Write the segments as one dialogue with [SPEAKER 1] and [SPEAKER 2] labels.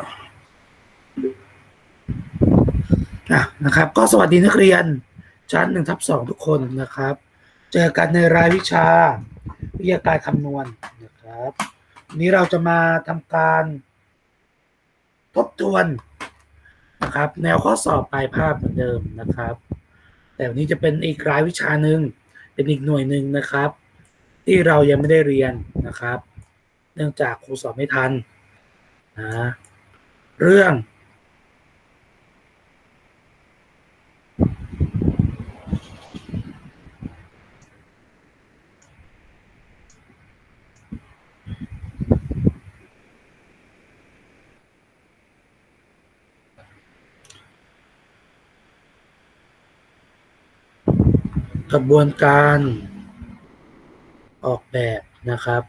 [SPEAKER 1] อะนะครับ ก็สวัสดีนักเรียน ชั้นหนึ่งทับสองทุกคนนะครับ เจอกันในรายวิชาวิทยาการคำนวณนะครับวันนี้เราจะมาทำการทบทวนนะครับ แนวข้อสอบปลายภาพเหมือนเดิมนะครับ แต่วันนี้จะเป็นอีกรายวิชาหนึ่งเป็นอีกหน่วยหนึ่งนะครับ ที่เรายังไม่ได้เรียนนะครับ เนื่องจากครูสอบไม่ทันนะ เรื่อง กระบวนการออกแบบนะครับ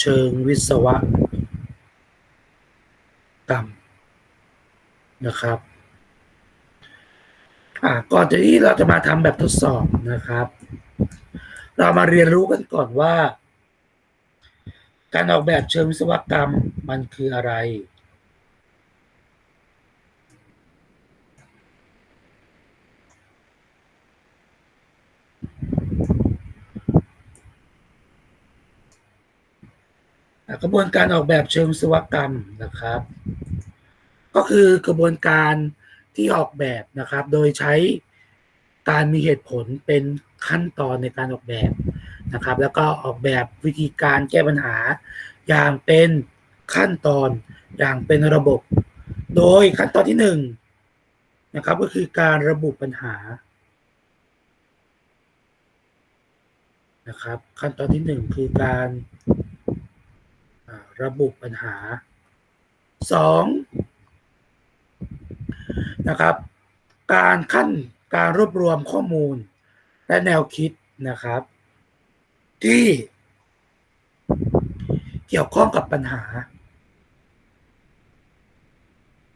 [SPEAKER 1] เชิงวิศวก ต่ำนะครับอ่าก่อนจะที่เราจะมาทำแบบทดสอบนะครับ เรามาเรียนรู้กันก่อนว่า การออกแบบเชิงวิศวกรรมมันคืออะไร กระบวนการออกแบบเชิงวิศวกรรมนะครับ ก็คือกระบวนการที่ออกแบบนะครับ โดยใช้การมีเหตุผลเป็นขั้นตอนในการออกแบบนะครับ แล้วก็ออกแบบวิธีการแก้ปัญหา อย่างเป็นขั้นตอนอย่างเป็นระบบ โดยขั้นตอนที่หนึ่งนะครับ ก็คือการระบุปัญหานะครับ ขั้นตอนที่หนึ่งคือการ ระบุปัญหาสองนะครับ การขั้นการรวบรวมข้อมูลและแนวคิดนะครับ ที่เกี่ยวข้องกับปัญหา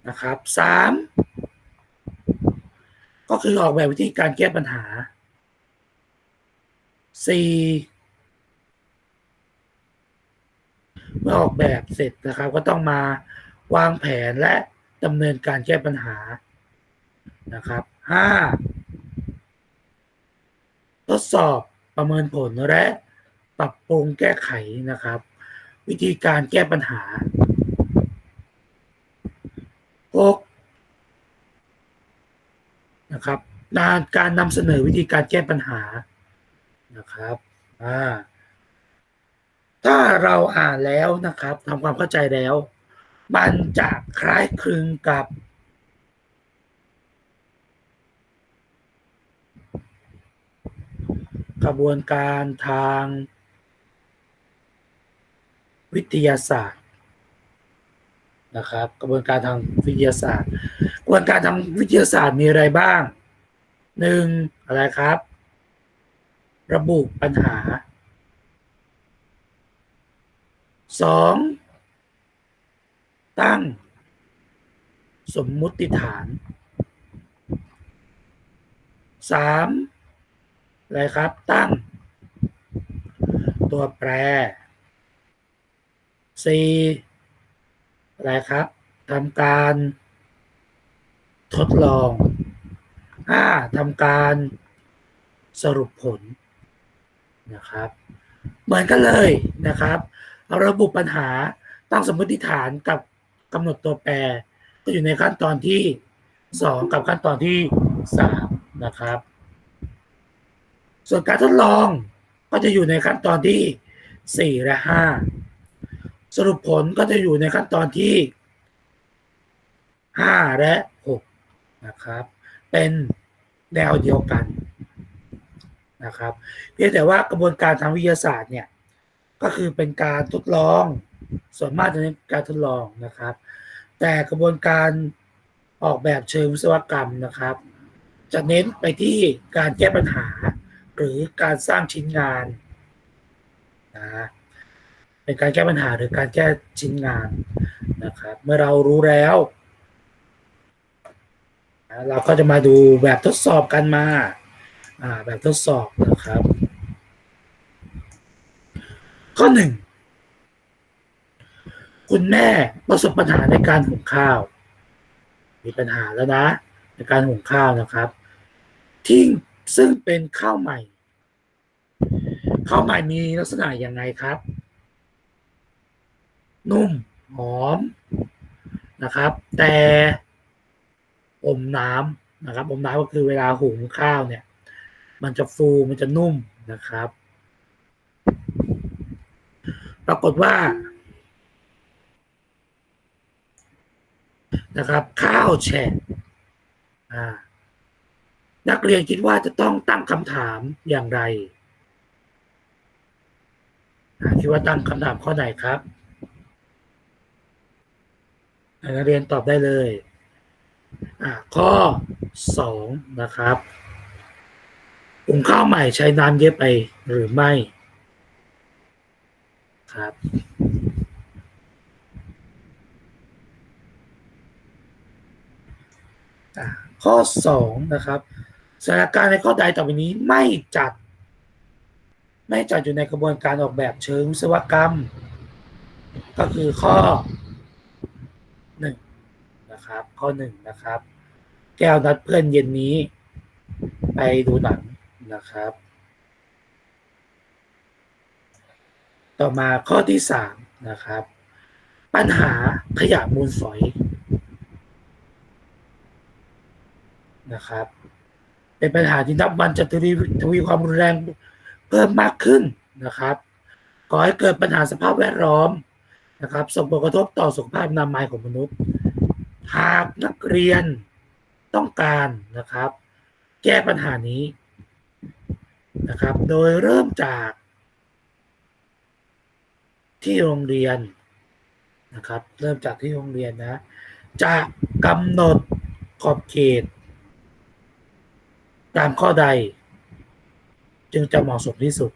[SPEAKER 1] นะครับสามก็คือออกแบบวิธีการแก้ปัญหาสี่ เมื่อออกแบบเสร็จนะครับ ก็ต้องมาวางแผนและดำเนินการแก้ปัญหานะครับห้าทดสอบประเมินผลและปรับปรุงแก้ไขนะครับ วิธีการแก้ปัญหาหกนะครับการการนำเสนอวิธีการแก้ปัญหานะครับอ่า ถ้าเราอ่านแล้วนะครับทำความเข้าใจแล้ว มันจะคล้ายคลึงกับ กระบวนการทางวิทยาศาสตร์นะครับ กระบวนการทางวิทยาศาสตร์ กระบวนการทางวิทยาศาสตร์มีอะไรบ้างหนึ่งอะไรครับ ระบุปัญหา สองตั้ง สมมุติฐานสามอะไรครับตั้ง ตัวแปรสี่อะไรครับทำการทดลองห้าทำการสรุปผลนะครับ เหมือนกันเลยนะครับ ราระบุปัญหาตั้งสมมติฐานกับกำหนดตัวแปร ก็อยู่ในขั้นตอนที่สองกับขั้นตอนที่สามนะครับ ส่วนการทดลองก็จะอยู่ในขั้นตอนที่สี่และห้าสรุปผลก็จะอยู่ในขั้นตอนที่ห้าและหกนะครับ เป็นแนวเดียวกันนะครับเพียงแต่ว่ากระบวนการทางวิทยาศาสตร์เนี่ย ก็คือเป็นการทดลอง ส่วนมากจะเป็นการทดลองนะครับ แต่กระบวนการออกแบบเชิงวิศวกรรมนะครับ จะเน้นไปที่การแก้ปัญหา หรือการสร้างชิ้นงานนะเป็นการแก้ปัญหาหรือการแก้ชิ้นงานนะครับ เมื่อเรารู้แล้วเราก็จะมาดูแบบทดสอบกันมาแบบทดสอบนะครับ ข้อหนึ่ง คุณแม่ประสบปัญหาในการหุงข้าว มีปัญหาแล้วนะ ในการหุงข้าวนะครับ ที่ซึ่งเป็นข้าวใหม่ ข้าวใหม่มีลักษณะยังไงครับ นุ่มหอมนะครับ แต่อมน้ำนะครับอมน้ำก็คือเวลาหุงข้าวเนี่ย มันจะฟูมันจะนุ่มนะครับ ปรากฏว่านะครับ ข้าวแฉะอ่นักเรียนคิดว่าจะต้องตั้งคำถามอย่างไรคิดว่าตั้งคำถามข้อไหนครับนักเรียนตอบได้เลยอ่าข้อสองนะครับหุงข้าวใหม่ใช้น้ำเยอะไปหรือไม่ ครับ ข้อสองนะครับสถานการณ์ในข้อใดต่อไปนี้ไม่จัด ไม่จัดอยู่ในกระบวนการออกแบบเชิงวิศวกรรม ก็คือข้อหนึ่งนะครับ ข้อหนึ่งนะครับ แก้วนัดเพื่อนเย็นนี้ ไปดูหนังนะครับ ต่อมาข้อที่สามนะครับ ปัญหาขยะมูลฝอยนะครับ เป็นปัญหาที่นับวันจะทวีทวีความรุนแรงเพิ่มมากขึ้นนะครับก่อให้เกิดปัญหาสภาพแวดล้อมนะครับ ส่งผลกระทบต่อสุขภาพนามัยของมนุษย์หากนักเรียนต้องการนะครับ แก้ปัญหานี้นะครับ โดยเริ่มจาก ที่โรงเรียนนะครับ เริ่มจากที่โรงเรียนนะ จะกำหนดขอบเขต ตามข้อใด จึงจะเหมาะสมที่สุด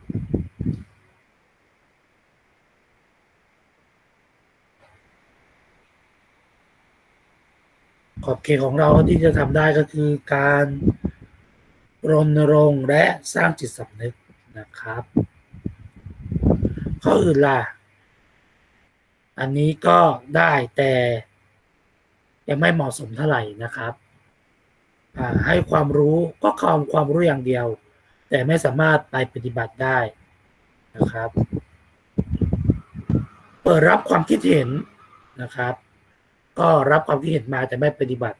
[SPEAKER 1] ขอบเขตของเราที่จะทำได้ก็คือการรณรงค์และสร้างจิตสำนึกนะครับ ข้ออื่นล่ะ อันนี้ก็ได้แต่ยังไม่เหมาะสมเท่าไหร่นะครับให้ความรู้ก็ความความรู้อย่างเดียว แต่ไม่สามารถไปปฏิบัติได้นะครับ เปิดรับความคิดเห็นนะครับ ก็รับความคิดเห็นมาแต่ไม่ปฏิบัติ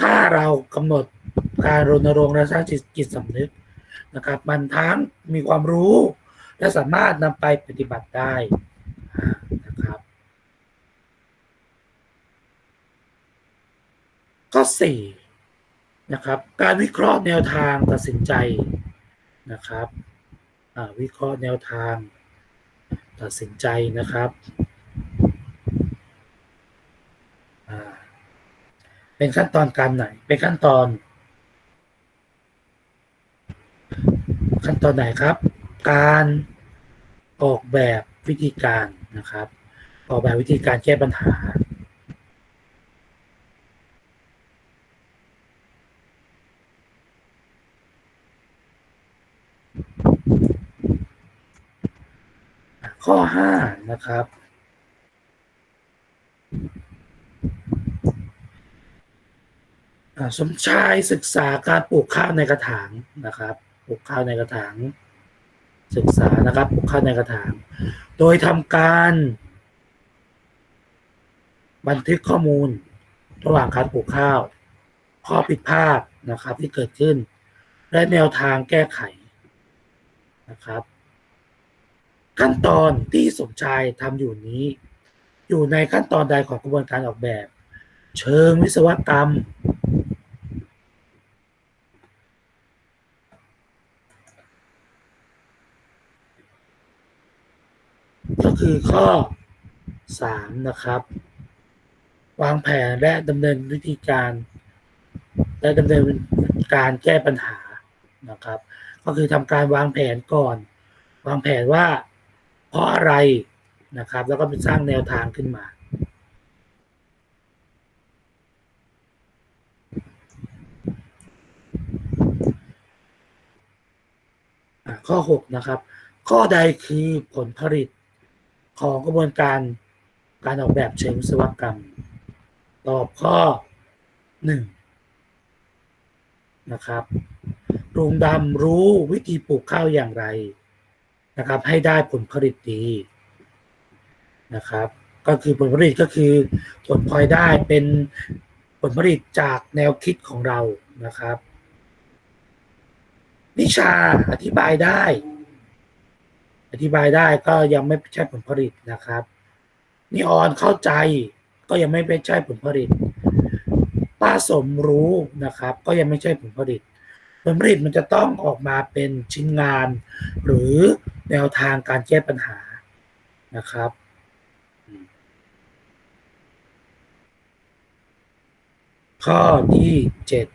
[SPEAKER 1] ถ้าเรากำหนดการรณรงค์และสร้างจิตจิตสำนึกนะครับ มันทั้งมีความรู้และสามารถนำไปปฏิบัติได้อ่านะครับ ข้อ สี่นะครับการวิเคราะห์แนวทางตัดสินใจนะครับวิเคราะห์แนวทางตัดสินใจนะครับเป็นขั้นตอนการไหน เป็นขั้นตอน ขั้นตอนไหนครับ การออกแบบวิธีการนะครับ ออกแบบวิธีการแก้ปัญหา ข้อห้านะครับ สมชายศึกษาการปลูกข้าวในกระถางนะครับ ปลูกข้าวในกระถาง ศึกษานะครับปลูกข้าวในกระถาง โดยทำการบันทึกข้อมูลระหว่างการปลูกข้าว ข้อผิดพลาดนะครับที่เกิดขึ้น และแนวทางแก้ไขนะครับ ขั้นตอนที่สมชายทำอยู่นี้ อยู่ในขั้นตอนใดของกระบวนการออกแบบ เชิงวิศวกรรม ก็คือข้อสามนะครับ วางแผนและดำเนินวิธีการและดำเนินการแก้ปัญหานะครับ ก็คือทำการวางแผนก่อน วางแผนว่า ราะอะไรนะครับ แล้วก็ไปสร้างแนวทางขึ้นมา ข้อ 6 นะครับ ข้อใดคือผลผลิตของกระบวนการการออกแบบเชิงวิศวกรรม ตอบข้อหนึ่งนะครับลุงดำรู้วิธีปลูกข้าวอย่างไร นะครับ ให้ได้ผลผลิตดีนะครับ ก็คือผลผลิตก็คือผลพลอยได้เป็นผลผลิตจากแนวคิดของเรานะครับนิชาอธิบายได้ อธิบายได้ก็ยังไม่ใช่ผลผลิตนะครับนิออนเข้าใจก็ยังไม่เป็นใช่ผลผลิตป้าสมรู้นะครับ ก็ยังไม่ใช่ผลผลิต ผลผลิตมันจะต้องออกมาเป็นชิ้นงาน หรือแนวทางการแก้ปัญหานะครับข้อที่เจ็ด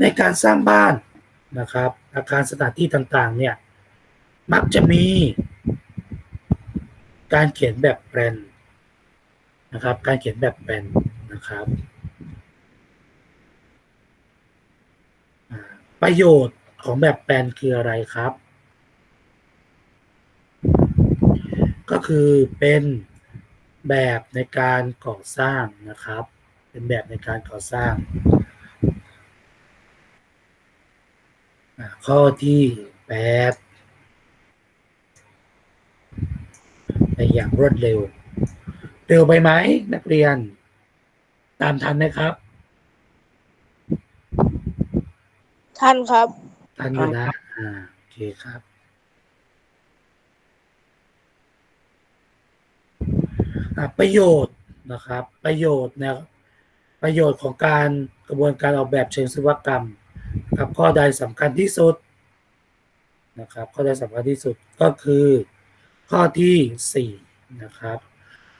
[SPEAKER 1] ในการสร้างบ้านนะครับ อาคารสถานที่ต่างๆ เนี่ย มักจะมี การเขียนแบบแปลนนะครับ การเขียนแบบแปลนนะครับ ประโยชน์ของแบบแปลนคืออะไรครับ ก็คือเป็นแบบในการก่อสร้างนะครับ เป็นแบบในการก่อสร้างข้อที่8 ไปอย่างรวดเร็ว เร็วไปไหมนักเรียน ตามทันไหมครับ
[SPEAKER 2] ท่านครับ
[SPEAKER 1] ทันอยู่นะอ่าโอเคครับ อะประโยชน์นะครับ ประโยชน์เนี่ยประโยชน์ของการกระบวนการออกแบบเชิงศิลปกรรมนะครับข้อใดสำคัญที่สุดนะครับข้อใดสำคัญที่สุดก็คือ ข้อที่สี่นะครับ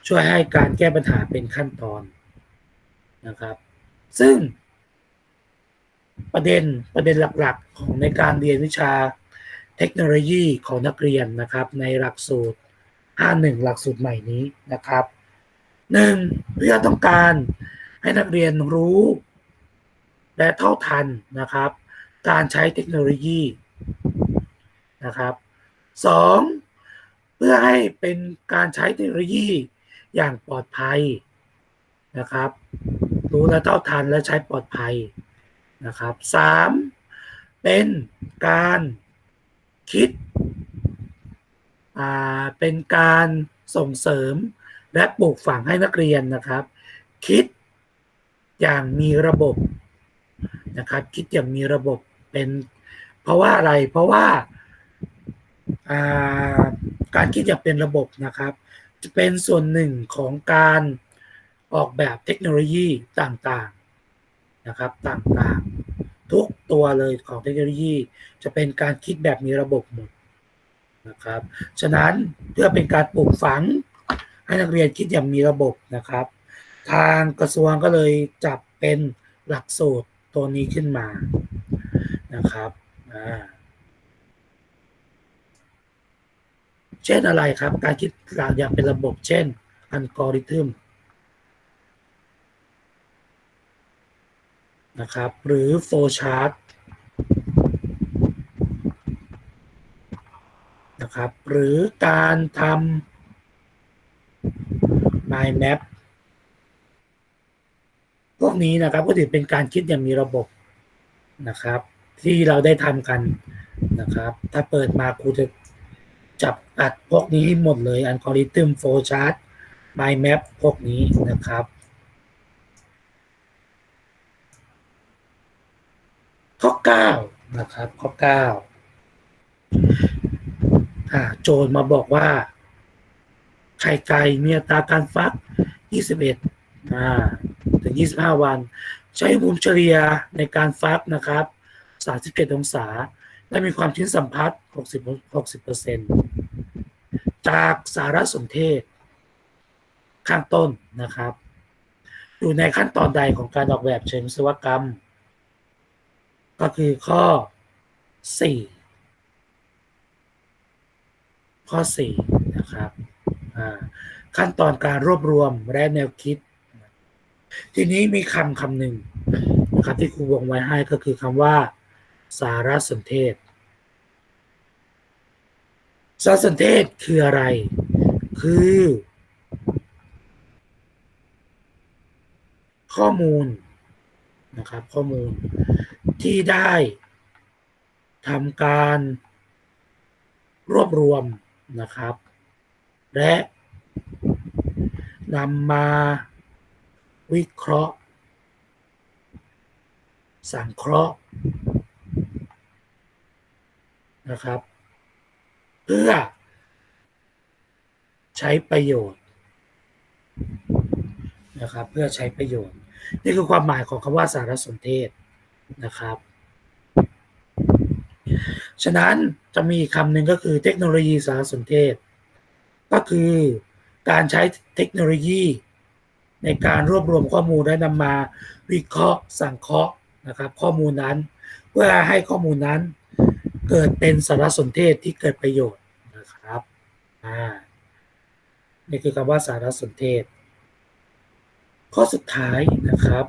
[SPEAKER 1] ช่วยให้การแก้ปัญหาเป็นขั้นตอนนะครับ ซึ่ง ประเด็นประเด็นหลักๆ ของในการเรียนวิชาเทคโนโลยีของนักเรียนนะครับ ในหลักสูตร 51 หลักสูตรใหม่นี้นะครับหนึ่งเพื่อต้องการให้นักเรียนรู้ และเท่าทันนะครับ การใช้เทคโนโลยีนะครับสอง เพื่อให้เป็นการใช้เทคโนโลยีอย่างปลอดภัยนะครับ รู้และเท่าทันและใช้ปลอดภัยนะครับสามเป็นการคิดอ่าเป็นการส่งเสริมและปลูกฝังให้นักเรียนนะครับ คิดอย่างมีระบบนะครับ คิดอย่างมีระบบเป็นเพราะว่าอะไรเพราะว่าอ่า การคิดอย่างเป็นระบบนะครับ จะเป็นส่วนหนึ่งของการออกแบบเทคโนโลยีต่างๆนะครับต่างๆ ทุกตัวเลยของเทคโนโลยี จะเป็นการคิดแบบมีระบบหมดนะครับฉะนั้นเพื่อเป็นการปลูกฝังให้นักเรียนคิดอย่างมีระบบนะครับ ทางกระทรวงก็เลยจับเป็นหลักสูตรตัวนี้ขึ้นมานะครับอ่า เช่นอะไรครับ การคิดกอย่างเป็นระบบเช่นอัลกอริทึมนะครับหรือ flow chart นะครับหรือการทำ mind map พวกนี้นะครับก็ถือเป็นการคิดอย่างมีระบบนะครับ ที่เราได้ทำกันนะครับ ถ้าเปิดมาครูจะ จับอัดพวกนี้หมดเลยอัลกอริทึม flow chart mind map พวกนี้นะครับ ข้อ 9 นะครับ ข้อ 9อ่าโจทย์มาบอกว่า ไข่ไก่มีอัตราการฟัก 21อ่าถึง 25 วัน ใช้ภูมิเฉลี่ยในการฟักนะครับ 37 องศา และมีความชื้นสัมผัส60 60%จากสารสนเทศ ข้างต้นนะครับ อยู่ในขั้นตอนใดของการออกแบบเชิงวิศวกรรม ก็คือข้อ 4 ข้อ 4 นะครับขั้นตอนการรวบรวมและแนวคิด ทีนี้มีคำคำหนึ่งนะครับที่ครูวงไว้ให้ก็คือคำว่า สารสนเทศ สารสนเทศคืออะไร คือ ข้อมูลนะครับข้อมูลที่ได้ทำการรวบรวมนะครับ และนำมาวิเคราะห์ สังเคราะห์ นะครับ เพื่อ ใช้ประโยชน์นะครับ เพื่อใช้ประโยชน์ นี่คือความหมายของคำว่าสารสนเทศนะครับ ฉะนั้นจะมีคำหนึ่งก็คือเทคโนโลยีสารสนเทศ ก็คือการใช้เทคโนโลยีในการรวบรวมข้อมูลและนำมาวิเคราะห์สังเคราะห์นะครับ ข้อมูลนั้น เพื่อให้ข้อมูลนั้น เกิดเป็นสารสนเทศที่เกิดประโยชน์นะครับอ่านี่คือคำว่าสารสนเทศ ข้อสุดท้ายนะครับ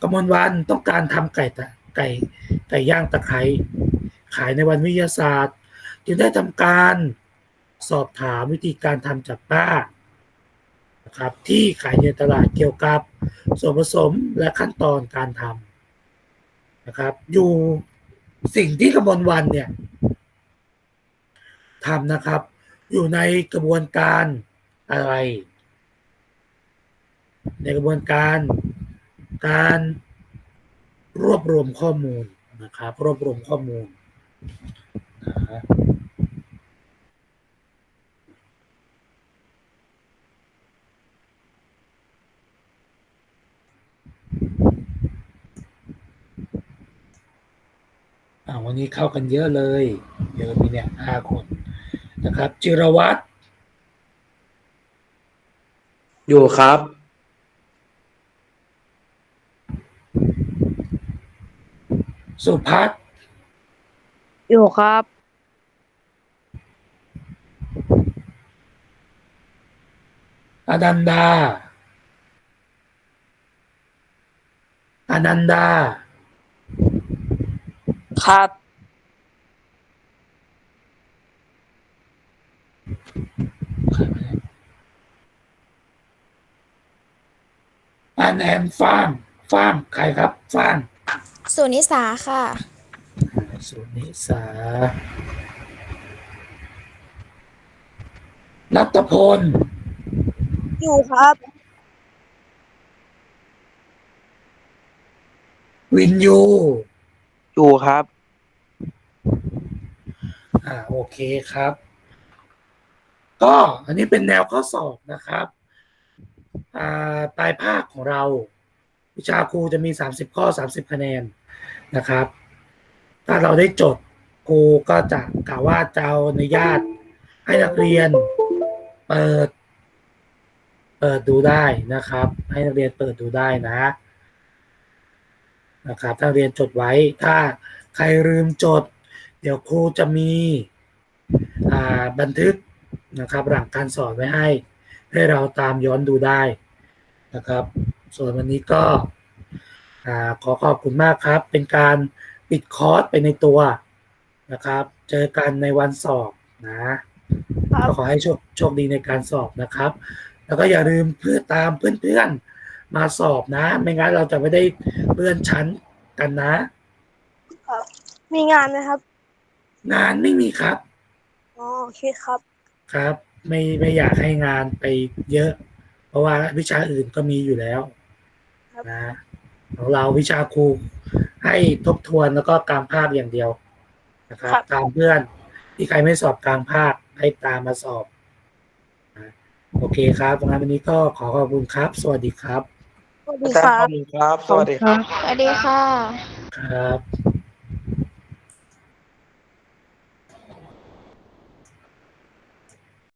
[SPEAKER 1] กมลวันต้องการทำไก่ตะไก่ไก่ย่างตะไคร้ขายในวันวิทยาศาสตร์ จึงได้ทำการสอบถามวิธีการทำจากป้านะครับที่ขายในตลาดเกี่ยวกับส่วนผสมและขั้นตอนการทำ นะครับ อยู่สิ่งที่กมลวันเนี่ยทำนะครับ อยู่ในกระบวนการอะไร ในกระบวนการการรวบรวมข้อมูลนะครับ รวบรวมข้อมูลนะฮะอ่า วันนี้เข้ากันเยอะเลยเยอะมีเนี่ยห้าคนนะครับ จิรวัตร
[SPEAKER 3] อยู่ครับ
[SPEAKER 1] สุพัฒน์
[SPEAKER 2] อยู่ครับ
[SPEAKER 1] อนันดา อนันดา
[SPEAKER 2] ครับ
[SPEAKER 1] อันแอนฟางฟางใครครับฟาง
[SPEAKER 4] สุนิสาค่ะ
[SPEAKER 1] สุนิสานัตพล
[SPEAKER 2] อยู่ครับ
[SPEAKER 1] วินยู
[SPEAKER 3] อยู่ครับ
[SPEAKER 1] อ่าโอเคครับ ก็อันนี้เป็นแนวข้อสอบนะครับ อ่าปลายภาคของเรา วิชาครูจะมี30ข้อ30คะแนนนะครับ ถ้าเราได้จดครูก็จะกล่าวว่าจะอาอนุญาตให้นักเรียนเปิด เปิดดูได้นะครับ ให้นักเรียนเปิดดูได้นะ นะครับถ้าเรียนจดไว้ถ้าใครลืมจด เดี๋ยวครูจะมีอ่าบันทึกนะครับหลังการสอนไว้ให้ ให้เราตามย้อนดูได้นะครับ ส่วนวันนี้ก็อ่าขอขอบคุณมากครับ เป็นการปิดคอร์สไปในตัวนะครับ เจอกันในวันสอบนะครับก็ขอให้โชคโชคดีในการสอบนะครับ แล้วก็อย่าลืมเพื่อตามเพื่อนๆ มาสอบนะ ไม่งั้นเราจะไม่ได้เลื่อนชั้นกันนะ
[SPEAKER 2] มีงานไหมครับ
[SPEAKER 1] งานไม่มีครับ
[SPEAKER 2] อ๋อโอเคครับ
[SPEAKER 1] ครับ ไม่ไม่อยากให้งานไปเยอะ เพราะว่าวิชาอื่นก็มีอยู่แล้ว
[SPEAKER 2] ครับ
[SPEAKER 1] นะของเราวิชาครูให้ทบทวนแล้วก็กลางภาคอย่างเดียวนะครับตามเพื่อนที่ใครไม่สอบกลางภาคให้ตามมาสอบนะโอเคครับงั้นวันนี้ก็ขอขอบคุณครับ สวัสดีครับ
[SPEAKER 2] สวัสดี
[SPEAKER 3] อาจาร
[SPEAKER 2] ค
[SPEAKER 3] ย์
[SPEAKER 2] รั
[SPEAKER 3] ขอบบคุณครับ สวัสดีครับ
[SPEAKER 4] สวัสดีค่ะ
[SPEAKER 1] ครับ